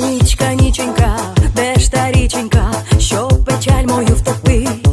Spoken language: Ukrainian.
Нічка, ніченька, де ж та річенька, що печаль мою втопить